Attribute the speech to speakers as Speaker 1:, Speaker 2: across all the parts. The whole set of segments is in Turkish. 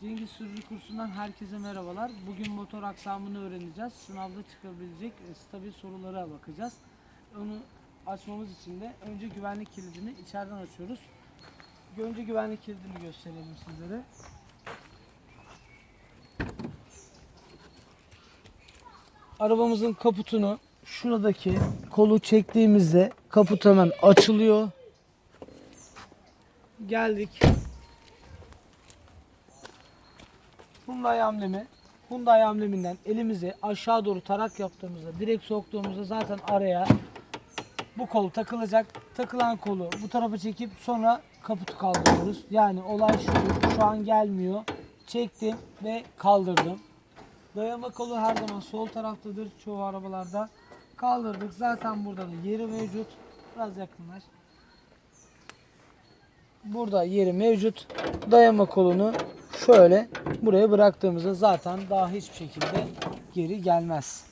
Speaker 1: Cengiz Sürücü kursundan herkese merhabalar. Bugün motor aksamını öğreneceğiz. Sınavda çıkabilecek e, stabil sorulara bakacağız. Onu açmamız için de önce güvenlik kilidini içeriden açıyoruz. Önce güvenlik kilidini gösterelim sizlere. Arabamızın kaputunu şuradaki kolu çektiğimizde kaput hemen açılıyor. Geldik. Hyundai amblemi. Hyundai ambleminden elimizi aşağı doğru tarak yaptığımızda direkt soktuğumuzda zaten araya bu kol takılacak. Takılan kolu bu tarafa çekip sonra kaputu kaldırıyoruz. Yani olay şu, şu an gelmiyor. Çektim ve kaldırdım. Dayama kolu her zaman sol taraftadır çoğu arabalarda. Kaldırdık. Zaten burada da yeri mevcut. Biraz yakınlaş. Burada yeri mevcut. Dayama kolunu şöyle buraya bıraktığımızda zaten daha hiçbir şekilde geri gelmez.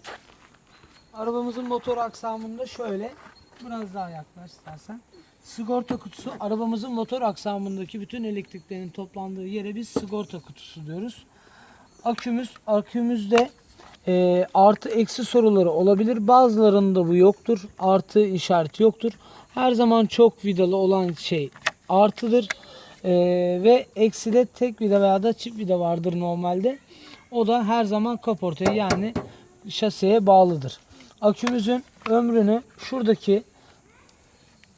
Speaker 1: Arabamızın motor aksamında şöyle biraz daha yaklaş istersen. Sigorta kutusu arabamızın motor aksamındaki bütün elektriklerin toplandığı yere biz sigorta kutusu diyoruz. Akümüz akümüzde e, artı eksi soruları olabilir. Bazılarında bu yoktur. Artı işareti yoktur. Her zaman çok vidalı olan şey artıdır. E, ve eksi de tek vida veya da çift vida vardır normalde. O da her zaman kaportaya yani şaseye bağlıdır. Akümüzün ömrünü şuradaki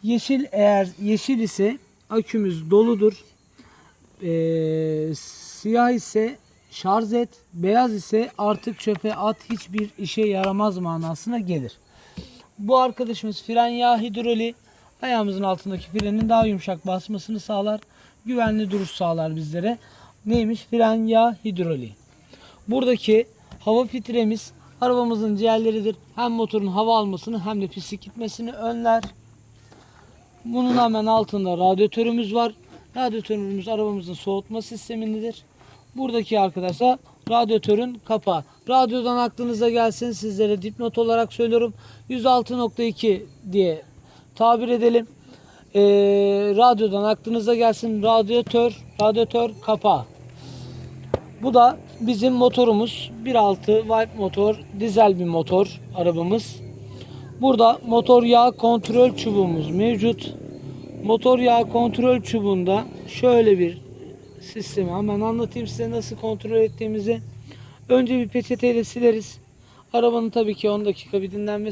Speaker 1: yeşil eğer yeşil ise akümüz doludur. Ee, siyah ise şarj et, beyaz ise artık çöpe at hiçbir işe yaramaz manasına gelir. Bu arkadaşımız fren yağ hidroli ayağımızın altındaki frenin daha yumuşak basmasını sağlar. Güvenli duruş sağlar bizlere. Neymiş? Fren yağ hidroli. Buradaki hava filtremiz arabamızın ciğerleridir. Hem motorun hava almasını hem de pislik gitmesini önler. Bunun hemen altında radyatörümüz var. Radyatörümüz arabamızın soğutma sistemindedir. Buradaki arkadaşlar radyatörün kapağı. Radyodan aklınıza gelsin sizlere dipnot olarak söylüyorum. 106.2 diye tabir edelim. Ee, radyodan aklınıza gelsin radyatör, radyatör kapağı. Bu da bizim motorumuz 1.6 Vibe motor, dizel bir motor arabamız. Burada motor yağ kontrol çubuğumuz mevcut. Motor yağ kontrol çubuğunda şöyle bir sistemi hemen anlatayım size nasıl kontrol ettiğimizi. Önce bir peçeteyle sileriz. Arabanın tabii ki 10 dakika bir dinlenmesi